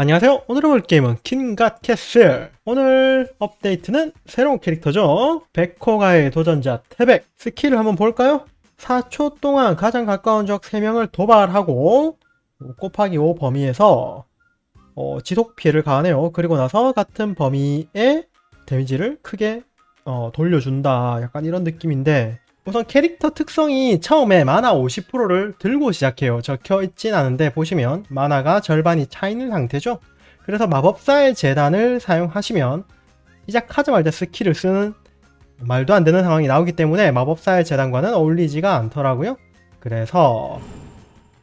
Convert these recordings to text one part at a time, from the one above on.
안녕하세요. 오늘 볼 게임은 킹갓 캐슬. 오늘 업데이트는 새로운 캐릭터죠. 백호가의 도전자 태백. 스킬을 한번 볼까요? 4초 동안 가장 가까운 적 3명을 도발하고 곱하기 5 범위에서 어, 지속 피해를 가하네요. 그리고 나서 같은 범위의 데미지를 크게 어, 돌려준다. 약간 이런 느낌인데 우선 캐릭터 특성이 처음에 마나 50%를 들고 시작해요. 적혀 있진 않은데 보시면 마나가 절반이 차 있는 상태죠. 그래서 마법사의 재단을 사용하시면 시작하자마자 스킬을 쓰는 말도 안 되는 상황이 나오기 때문에 마법사의 재단과는 어울리지가 않더라고요. 그래서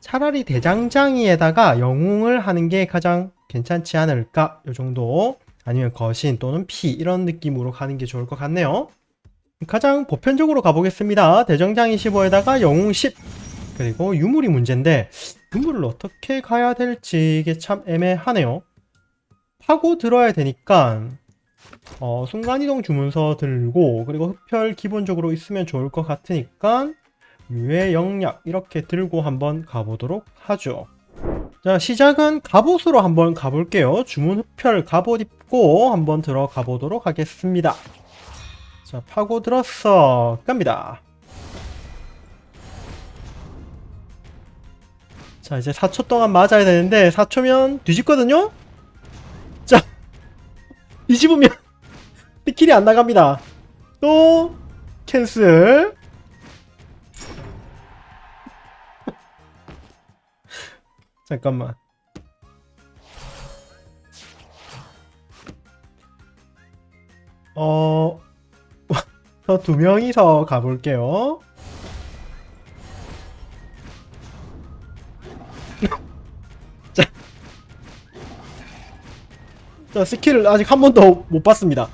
차라리 대장장이에다가 영웅을 하는 게 가장 괜찮지 않을까? 요 정도 아니면 거신 또는 피 이런 느낌으로 가는 게 좋을 것 같네요. 가장 보편적으로 가보겠습니다. 대정장 25에다가 영웅 10 그리고 유물이 문제인데 유물을 어떻게 가야 될지 이게 참 애매하네요. 파고 들어야 되니까 어, 순간이동 주문서 들고 그리고 흡혈 기본적으로 있으면 좋을 것 같으니까 유해 영약 이렇게 들고 한번 가보도록 하죠. 자 시작은 갑옷으로 한번 가볼게요. 주문 흡혈 갑옷 입고 한번 들어가 보도록 하겠습니다. 자, 파고 들었어. 갑니다. 자, 이제 4초 동안 맞아야 되는데 4초면 뒤집거든요? 자, 뒤집으면 킬이 안 나갑니다. 또 캔슬. 잠깐만. 어, 저 두 명이서 가볼게요. 자, 자 스킬을 아직 한 번도 못 봤습니다.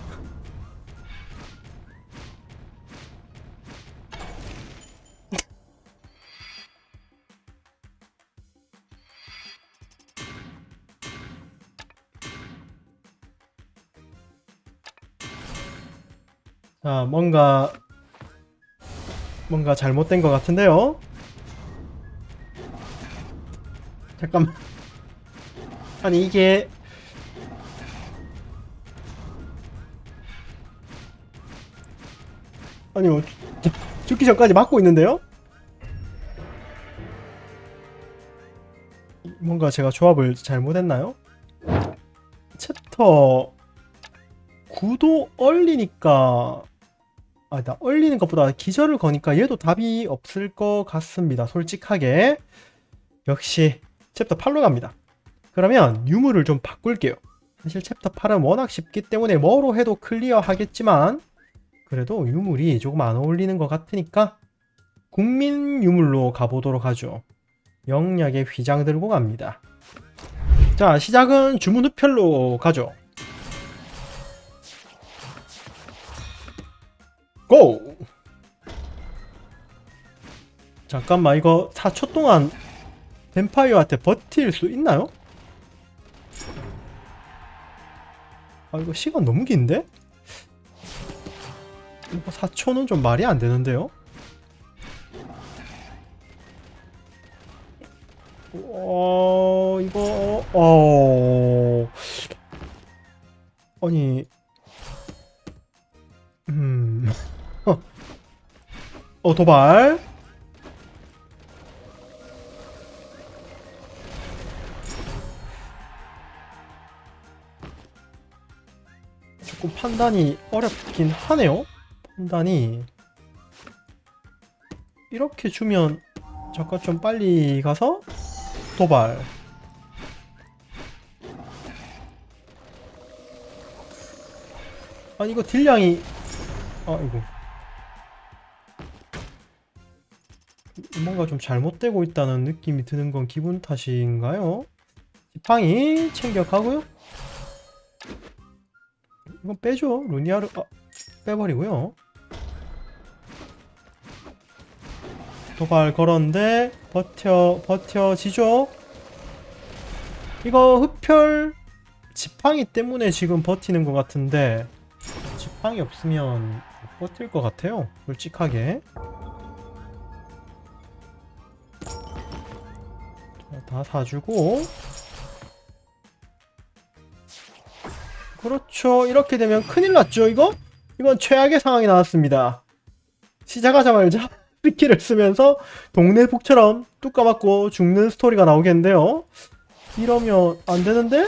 자, 뭔가 뭔가 잘못된 것 같은데요. 잠깐만. 아니 이게 아니 뭐 죽- 죽기 전까지 막고 있는데요? 뭔가 제가 조합을 잘못했나요? 챕터 9도 얼리니까 아, 나 얼리는 것보다 기절을 거니까 얘도 답이 없을 것 같습니다. 솔직하게. 역시 챕터 8로 갑니다. 그러면 유물을 좀 바꿀게요. 사실 챕터 8은 워낙 쉽기 때문에 뭐로 해도 클리어 하겠지만 그래도 유물이 조금 안 어울리는 것 같으니까 국민 유물로 가보도록 하죠. 영약의 휘장 들고 갑니다. 자, 시작은 주문 흡혈로 가죠. 고! 잠깐만 이거 4초 동안 뱀파이어한테 버틸 수 있나요? 아 이거 시간 너무 긴데? 이거 4초는 좀 말이 안 되는데요? 어 이거 어 어, 도발. 조금 판단이 어렵긴 하네요. 판단이. 이렇게 주면 잠깐 좀 빨리 가서 도발. 아니 이거 딜량이 아이고 뭔가 좀 잘못되고 있다는 느낌이 드는 건 기분 탓인가요? 지팡이 챙겨가고요. 이건 빼죠. 루니아를 아, 빼버리고요. 도발 걸었는데 버텨 버텨지죠. 이거 흡혈 지팡이 때문에 지금 버티는 것 같은데 지팡이 없으면 못 버틸 것 같아요. 솔직하게. 다 사주고 그렇죠. 이렇게 되면 큰일 났죠, 이거? 이건 최악의 상황이 나왔습니다. 시작하자마자 스킬을 쓰면서 동네 북처럼 뚝 까맞고 죽는 스토리가 나오겠는데요. 이러면 안 되는데?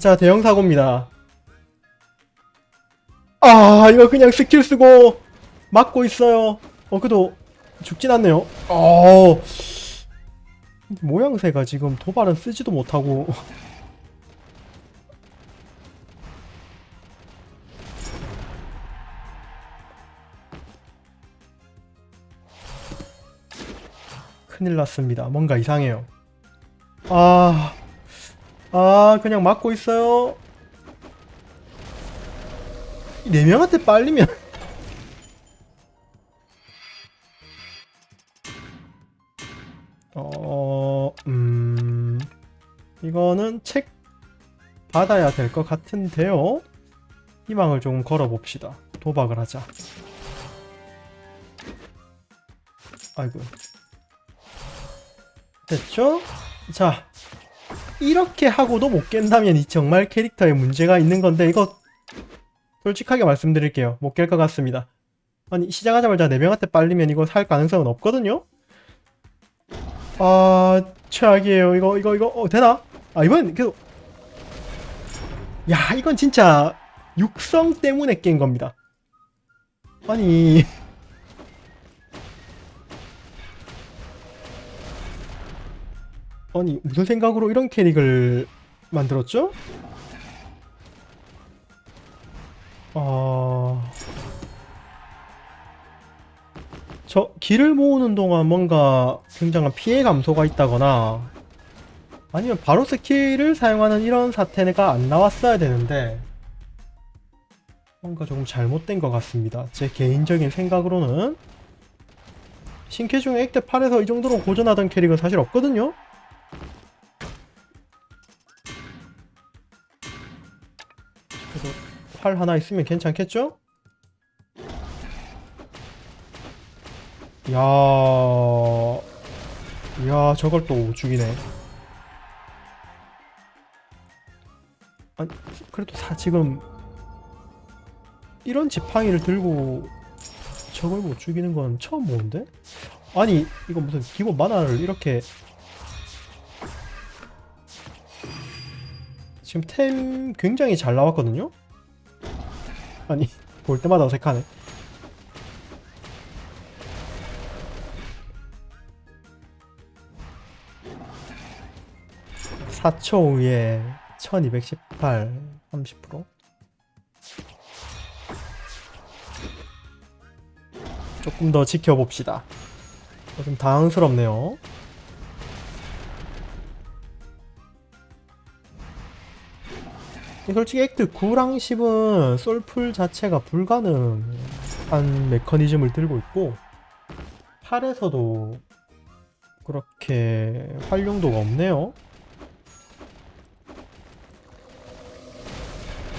자, 대형 사고입니다. 아, 이거 그냥 스킬 쓰고 막고 있어요. 어, 그래도 죽진 않네요. 어, 모양새가 지금 도발은 쓰지도 못하고. 큰일 났습니다. 뭔가 이상해요. 아, 아, 그냥 막고 있어요. 이네 명한테 빨리면. 이거는 책 받아야 될 것 같은데요. 희망을 좀 걸어봅시다. 도박을 하자. 아이고. 됐죠? 자, 이렇게 하고도 못 깬다면 이 정말 캐릭터에 문제가 있는 건데 이거 솔직하게 말씀드릴게요. 못 깰 것 같습니다. 아니 시작하자마자 4명한테 빨리면 이거 살 가능성은 없거든요? 아 최악이에요. 이거 이거 이거 어, 되나? 아 이번 계속 야 이건 진짜 육성 때문에 깬 겁니다. 아니 아니 무슨 생각으로 이런 캐릭을 만들었죠? 어... 저 길을 모으는 동안 뭔가 굉장한 피해 감소가 있다거나 아니면 바로 스킬을 사용하는 이런 사태가 안 나왔어야 되는데 뭔가 조금 잘못된 것 같습니다. 제 개인적인 생각으로는 신캐 중에 액대 8에서 이 정도로 고전하던 캐릭은 사실 없거든요? 그래도 활 하나 있으면 괜찮겠죠? 야, 야 저걸 또 죽이네. 아니 그래도 사 지금 이런 지팡이를 들고 저걸 못 죽이는 건 처음 보는데? 아니 이거 무슨 기본 만화를 이렇게 지금 템 굉장히 잘 나왔거든요? 아니 볼 때마다 어색하네 사초 후에 1218 30% 조금 더 지켜봅시다. 어, 좀 당황스럽네요. 솔직히 액트 9랑 10은 솔풀 자체가 불가능한 메커니즘을 들고 있고 8에서도 그렇게 활용도가 없네요.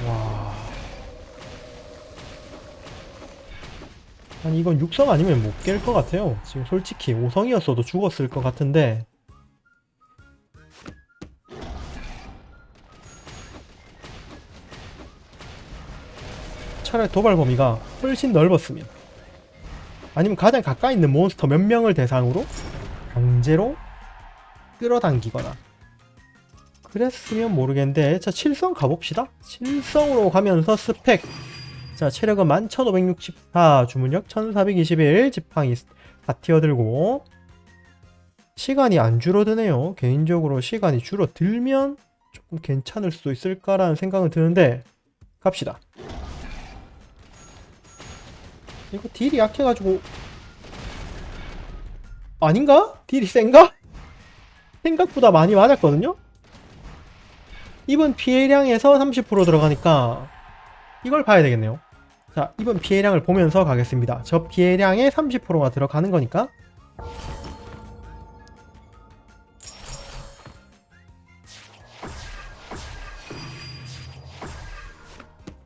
와. 아니 이건 6성 아니면 못 깰 것 같아요. 지금 솔직히 5성이었어도 죽었을 것 같은데 차라리 도발 범위가 훨씬 넓었습니다. 아니면 가장 가까이 있는 몬스터 몇 명을 대상으로 강제로 끌어당기거나 그랬으면 모르겠는데 자 7성 가봅시다 7성으로 가면서 스펙 자 체력은 11,564 주문력 1,421 지팡이 다 튀어들고 시간이 안 줄어드네요 개인적으로 시간이 줄어들면 조금 괜찮을 수도 있을까라는 생각은 드는데 갑시다 이거 딜이 약해가지고 아닌가? 딜이 센가? 생각보다 많이 맞았거든요? 이번 피해량에서 30% 들어가니까 이걸 봐야 되겠네요. 자 이번 피해량을 보면서 가겠습니다. 저 피해량에 30%가 들어가는 거니까.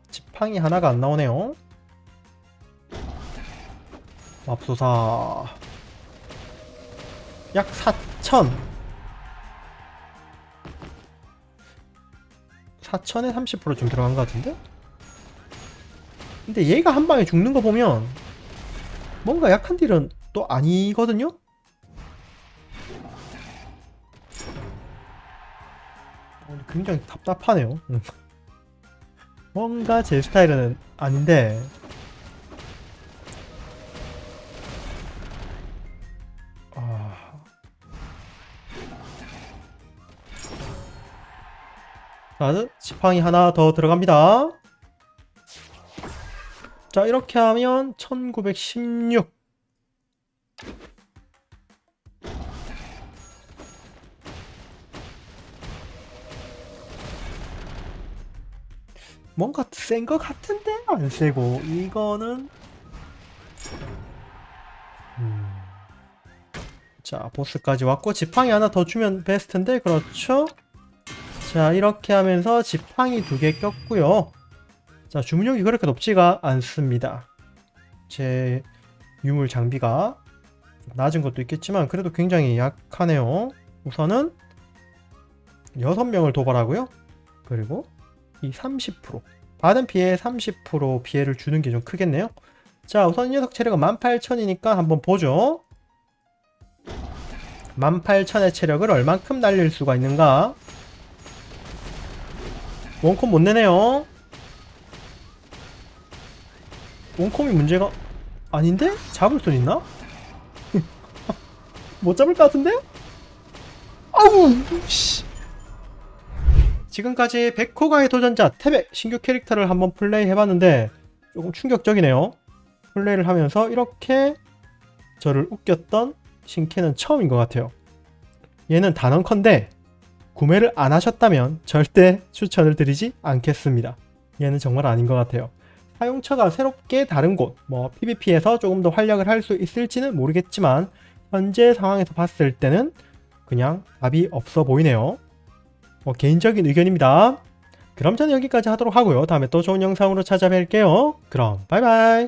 지팡이 하나가 안 나오네요. 맙소사. 약 4천 4천에 30%좀 들어간 것 같은데? 근데 얘가 한 방에 죽는 거 보면 뭔가 약한 딜은 또 아니거든요? 어, 굉장히 답답하네요. 음. 뭔가 제 스타일은 아닌데 자, 지팡이 하나 더 들어갑니다. 자, 이렇게 하면 1916. 뭔가 센 것 같은데 안 세고 이거는 음. 자 보스까지 왔고 지팡이 하나 더 주면 베스트인데 그렇죠 자 이렇게 하면서 지팡이 두 개 꼈고요. 자 주문력이 그렇게 높지가 않습니다. 제 유물 장비가 낮은 것도 있겠지만 그래도 굉장히 약하네요. 우선은 6명을 도발하고요. 그리고 이 30% 받은 피해 30% 피해를 주는 게 좀 크겠네요. 자 우선 이 녀석 체력은 18,000이니까 한번 보죠. 18,000의 체력을 얼만큼 날릴 수가 있는가 원콤 못 내네요 원콤이 문제가 아닌데? 잡을 수 있나? 못 잡을 것 같은데? 아우 씨 지금까지 백호가의 도전자 태백 신규 캐릭터를 한번 플레이 해봤는데 조금 충격적이네요. 플레이를 하면서 이렇게 저를 웃겼던 신캐는 처음인 것 같아요. 얘는 단언컨대 구매를 안 하셨다면 절대 추천을 드리지 않겠습니다. 얘는 정말 아닌 것 같아요. 사용처가 새롭게 다른 곳, 뭐 PVP에서 조금 더 활약을 할 수 있을지는 모르겠지만 현재 상황에서 봤을 때는 그냥 답이 없어 보이네요. 뭐 개인적인 의견입니다. 그럼 저는 여기까지 하도록 하고요. 다음에 또 좋은 영상으로 찾아뵐게요. 그럼 바이바이.